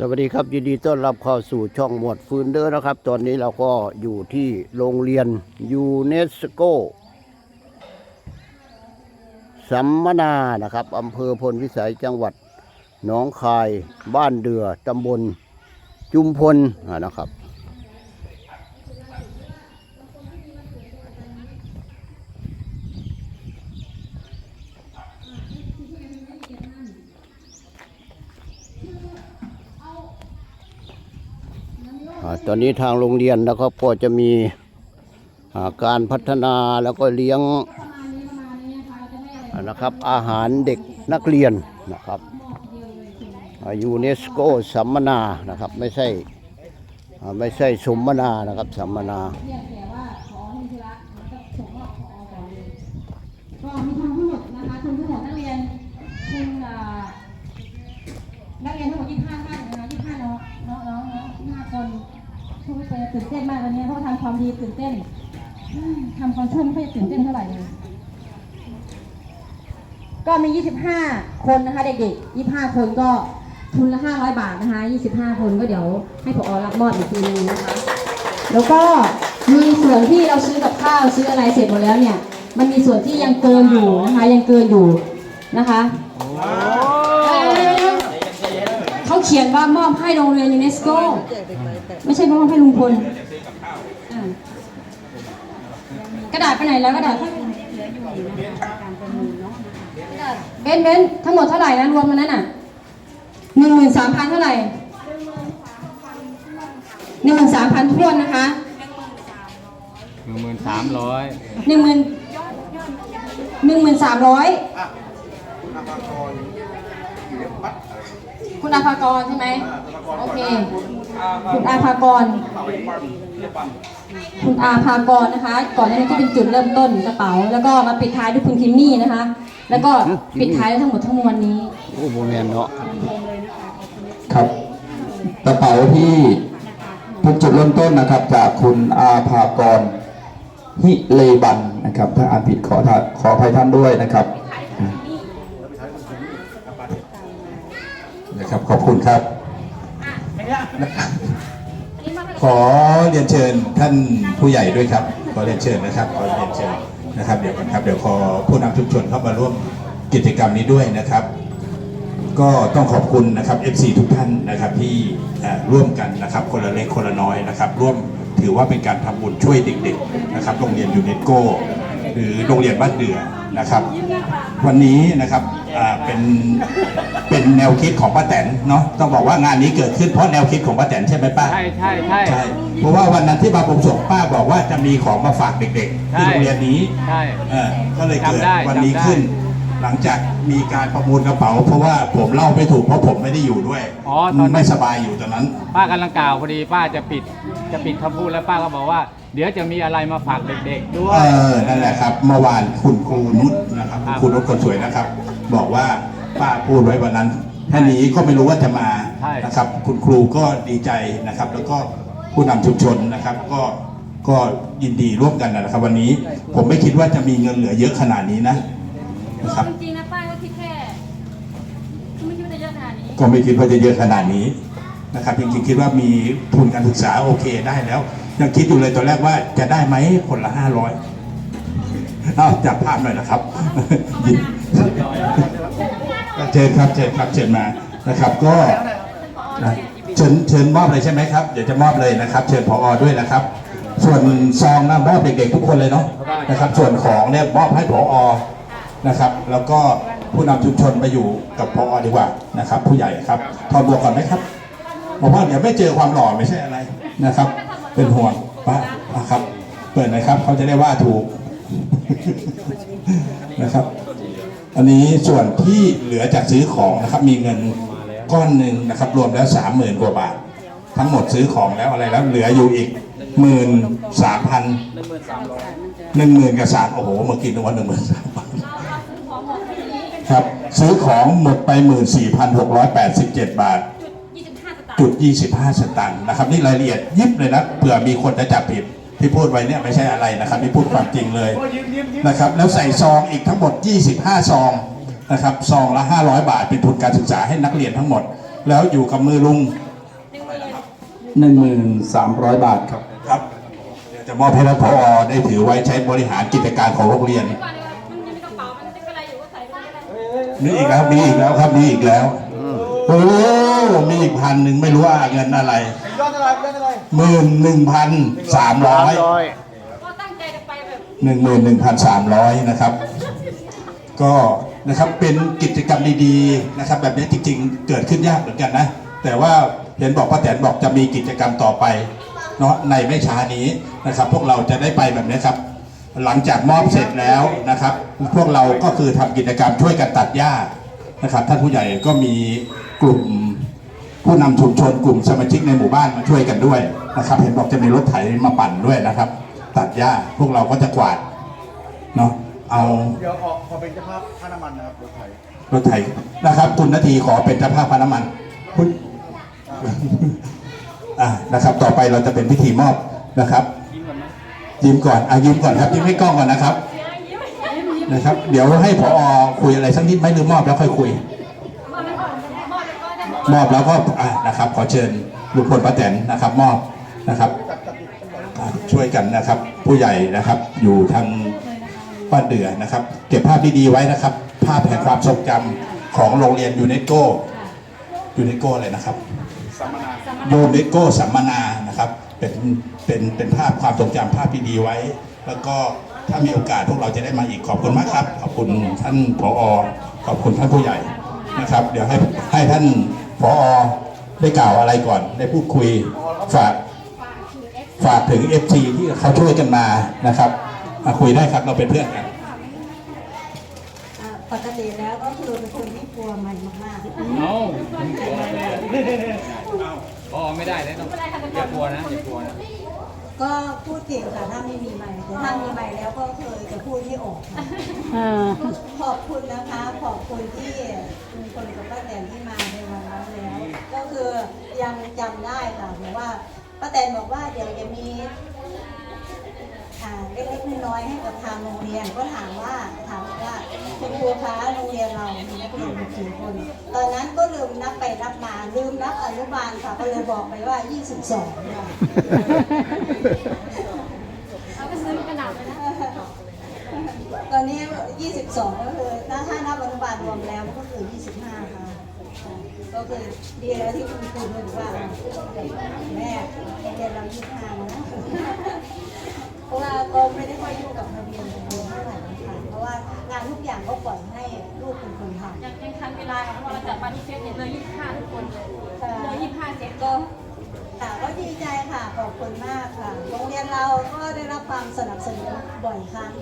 สวัสดีครับยินดีต้อนรับเข้าสู่ช่องหมวดฟืนเดอร์นะครับ ตอนนี้เราก็อยู่ที่โรงเรียนยูเนสโกสัมมนานะครับอำเภอพลวิสัยจังหวัดหนองคายบ้านเดือตำบลจุมพลนะครับ ตอนนี้ทางโรงเรียนนะครับก็จะมีการพัฒนาแล้วก็เลี้ยงนะครับอาหารเด็กนักเรียนนะครับยูเนสโกสัมมนานะครับไม่ใช่ไม่ใช่สมนานะครับสัมมนา เรียกแต่ว่าขอให้ธุระก็ส่งมอบขอก่อนเลยก็มีทั้งหมดนะคะทุนทั้งหมดนักเรียนทุนอ่านักเรียนทั้งหมด25ท่านนะคะ25น้องน้องน้องน้อง25คนทุกคน ตื่นเต้นมากวันนี้เพราะทำความดีตื่นเต้นทำความชั่วไม่ค่อยตื่นเต้นเท่าไหร่เลยก็มี 25 คนนะคะเด็กๆ 25 คนก็ทุนละ 500 บาทนะคะ 25 คนก็เดี๋ยวให้ผอรับมอบอีกทีนึงนะคะ แล้วก็มีส่วนที่เราซื้อกับข้าวซื้ออะไรเสร็จหมดแล้วเนี่ย มันมีส่วนที่ยังเกินอยู่นะคะ ยังเกินอยู่นะคะ เขาเขียนว่ามอบให้โรงเรียนยูเนสโกไม่ใช่มอบให้ลุงพลอ่ากระดาษไปไหนแล้วกระดาษเบนเบนทั้งหมดเท่าไหร่นะรวมมันนั้นอะหนึ่งหมื่นสามพันเท่าไหร่หนึ่งหมื่นสามพันทวนนะคะหนึ่งหมื่นสามร้อยหนึ่งหมื่นหนึ่งหมื่นสามร้อย คุณอาภากรใช่ไหมโอเค คุณอาภากร คุณอาภากรนะคะ ก่อนหน้านี้ที่เป็นจุดเริ่มต้นกระเป๋า แล้วก็มาปิดท้ายด้วยคุณคิมมี่นะคะ แล้วก็ปิดท้ายด้วยทั้งหมดทั้งมวลนี้โอ้โหแมนเนาะครับกระเป๋าที่เป็นจุดเริ่มต้นนะครับ จากคุณอาภากรฮิเลบันนะครับ ถ้าอ่านผิดขอทานขออภัยท่านด้วยนะครับนะ ครับขอบคุณครับ ขอเรียนเชิญท่านผู้ใหญ่ด้วยครับ ขอเรียนเชิญนะครับ ขอเรียนเชิญนะครับ เดี๋ยวก่อนครับ เดี๋ยวขอผู้นำชุมชนเข้ามาร่วมกิจกรรมนี้ด้วยนะครับ ก็ต้องขอบคุณนะครับ FC ทุกท่านนะครับที่เอ่อร่วมกันนะครับ คนละเล็กคนละน้อยนะครับ ร่วมถือว่าเป็นการทำบุญช่วยเด็กๆนะครับ โรงเรียนยูเนสโกหรือโรงเรียนบ้านเดือนะครับ วันนี้นะครับ อ่าเป็นเป็นแนวคิดของป้าแตนเนาะต้องบอกว่างานนี้เกิดขึ้นเพราะแนวคิดของป้าแตนใช่ไหมป้า ใช่ใช่ใช่ ใช่เพราะว่าวันนั้นที่มาผมส่งป้าบอกว่าจะมีของมาฝากเด็กๆ ที่ใช่โรงเรียนนี้ใช่ เออก็เลยเกิดจำได้วันนี้จำได้ ขึ้น หลังจากมีการประมูลกระเป๋า เพราะว่าผมเล่าไม่ถูกเพราะผมไม่ได้อยู่ด้วยอ๋อตอนนั้น ไม่สบายอยู่ตอนนั้น ป้ากำลังกล่าวพอดีป้าจะปิดจะปิดคำพูดแล้วป้าก็บอกว่า เดี๋ยวจะมีอะไรมาฝากเด็กๆด้วเอยอนั่นแหละครับ เมื่อวานคุณครูนุชนะครับครับคุณนุชคนสวยนะครับ บอกว่าป้าพูดไว้วันนั้นท่านนี้ก็ไม่รู้ว่าจะมาใช่ นะครับ คุณครูก็ดีใจนะครับ แล้วก็ผู้นำชุมชนนะครับ ก็ก็ยินดีร่วมกันนะครับ วันนี้ผมไม่คิดว่าจะมีเงินเหลือเยอะขนาดนี้นะ นะครับ จริงๆนะป้าก็คิดแค่ไม่คิดว่าจะเยอะขนาดนี้ ก็ไม่คิดว่าจะเยอะขนาดนี้นะครับจริงๆคิดว่ามีทุนการศึกษาโอเคได้แล้ว ยังคิดอยู่เลยตอนแรกว่าจะได้ไหมคนละห้าร้อยเอาจับภาพหน่อยนะครับยินเชิญครับเชิญครับเชิญมานะครับ ก็นะเชิญเชิญมอบเลยใช่ไหมครับเดี๋ยวจะมอบเลยนะครับ เชิญพอด้วยนะครับ ส่วนซองนะมอบเด็กๆทุกคนเลยเนาะนะครับ ส่วนของเนี่ยมอบให้พอ นะครับ แล้วก็ผู้นำชุมชนไปอยู่กับพอดีกว่านะครับ ผู้ใหญ่ครับถอดบวกก่อนไหมครับบอกว่าเดี๋ยวไม่เจอความหล่อไม่ใช่อะไรนะครับ เป็นห่วงป้านะครับ เปิดนะครับ เขาจะได้ว่าถูกนะครับ อันนี้ส่วนที่เหลือจากซื้อของนะครับ มีเงินก้อนหนึ่งนะครับ รวมแล้วสามหมื่นกว่าบาท ทั้งหมดซื้อของแล้วอะไรแล้วเหลืออยู่อีกหมื่นสามพันหนึ่งหมื่นกับสามโอ้โหเมื่อกี้นึกว่าหนึ่งหมื่นสาม ครับ ซื้อของหมดไปหมื่นสี่พันหกร้อยแปดสิบเจ็ดบาท จุด 25 สตางค์นะครับ นี่รายละเอียดยิบเลยนะเผื่อมีคนจะจับผิดที่พูดไว้เนี่ยไม่ใช่อะไรนะครับที่พูดความจริงเลยนะครับแล้วใส่ซองอีกทั้งหมด 25 ซองนะครับซองละ 500 บาทเป็นทุนการศึกษาให้นักเรียนทั้งหมด แล้วอยู่กับมือลุง 1,300 บาทครับครับเดี๋ยวจะมอบให้ท่านผอได้ถือไว้ใช้บริหารกิจการของโรงเรียน มีอีกแล้วมีอีกแล้วครับมีอีกแล้วโอ้มีอีกพันหนึ่งไม่รู้ว่าเงินอะไรหมื่นหนึ่งพันสามร้อยร้อยก็ตั้งใจจะไปแบบหนึ่งหมื่นหนึ่งพันสามร้อยนะครับ ก็นะครับเป็นกิจกรรมดีๆนะครับ แบบนี้จริง ๆ เกิดขึ้นยากเหมือนกันนะ แต่ว่าเห็นบอกป้าแตนบอกจะมีกิจกรรมต่อไปเนาะในไม่ช้านี้นะครับ พวกเราจะได้ไปแบบนี้ครับ หลังจากมอบเสร็จแล้วนะครับ พวกเราก็คือทำกิจกรรมช่วยกันตัดหญ้านะครับ ท่านผู้ใหญ่ก็มีกลุ่มผู้นำชุมชนกลุ่มสมาชิกในหมู่บ้านมาช่วยกันด้วยนะครับ เห็นบอกจะมีรถไถมาปั่นด้วยนะครับ ตัดหญ้าพวกเราก็จะกวาดเนาะเอาเดี๋ยวออกขอเป็นเจ้าภาพค่าน้ำมันนะครับรถไถรถไถนะครับคุณนาทีขอเป็นเจ้าภาพพาน้ำมันคุณอะนะครับ ต่อไปเราจะเป็นพิธีมอบนะครับ ยิ้มก่อนอะยิ้มก่อนครับยิ้มให้กล้องก่อนนะครับนะครับ เดี๋ยวให้ผอคุยอะไรสักนิดไหมหรือมอบแล้วค่อยคุย มอบไปก่อนมอบไปก่อนได้มอบแล้วก็อะนะครับ ขอเชิญลุงพลป้าแตนนะครับ มอบนะครับอะช่วยกันนะครับ ผู้ใหญ่นะครับ อยู่ทางบ้านเดือนะครับ เก็บภาพดีๆไว้นะครับ ภาพแห่งความทรงจำของโรงเรียนยูเนสโกยูเนสโกอะไรนะครับยูเนสโกสัมมนานะครับ เป็นเป็นเป็นภาพความทรงจำภาพดีๆไว้ แล้วก็ถ้ามีโอกาสพวกเราจะได้มาอีกขอบคุณมากครับ ขอบคุณท่านผอขอบคุณท่านผู้ใหญ่นะครับ เดี๋ยวให้ให้ท่านผอได้กล่าวอะไรก่อนได้พูดคุยฝากฝากถึง FT ที่เขาช่วยกันมานะครับมาคุยได้ครับเราเป็นเพื่อนกันอ่าปกติแล้วก็คือเป็นคนที่กลัวมันมากเอา พอไม่ได้เลยต้องอย่ากลัวนะอย่ากลัวนะๆก็พูดเก่งค่ะถ้าไม่มีไมค์แต่ถ้ามีไมค์แล้วก็เคยจะพูดไม่ออกค่ะขอบคุณนะคะขอบคุณที่มีคนกับป้าแตนที่มาในวันนั้นแล้ว ก็คือยังจำได้ค่ะบอกว่าป้าแตนบอกว่าเดี๋ยวจะมี อ่าเล็กๆน้อยๆให้กับทางโรงเรียนก็ถามว่าถามว่าคุณครูคะโรงเรียนเรามีนักเรียนมีกี่คน ตอนนั้นก็ลืมนับไปนับมาลืมนับอนุบาลค่ะก็เลยบอกไปว่า 22ค่ะเอาไปซื้อกระดาษเลยนะตอนนี้ 22 ก็คือถ้าถ้านับอนุบาลรวมแล้วก็คือ 25 ค่ะ ก็คือดีแล้วที่คุณครูบอกว่าแม่เรียนเรา 25แล้วนะ เพราะว่าก็ไม่ได้ค่อยยุ่งกับทะเบียนโรงเรียนเท่าไหร่นะคะเพราะว่างานทุกอย่างก็ปล่อยให้ลูกเป็นคนทำยังยังทันเวลาเพราะว่าเราจัดปาร์ตี้เซตเนี่ยเลย25ทุกคนเลยเลย25เซตก็ค่ะก็ดีใจค่ะขอบคุณมากค่ะ โรงเรียนเราก็ได้รับความสนับสนุนบ่อยครั้ง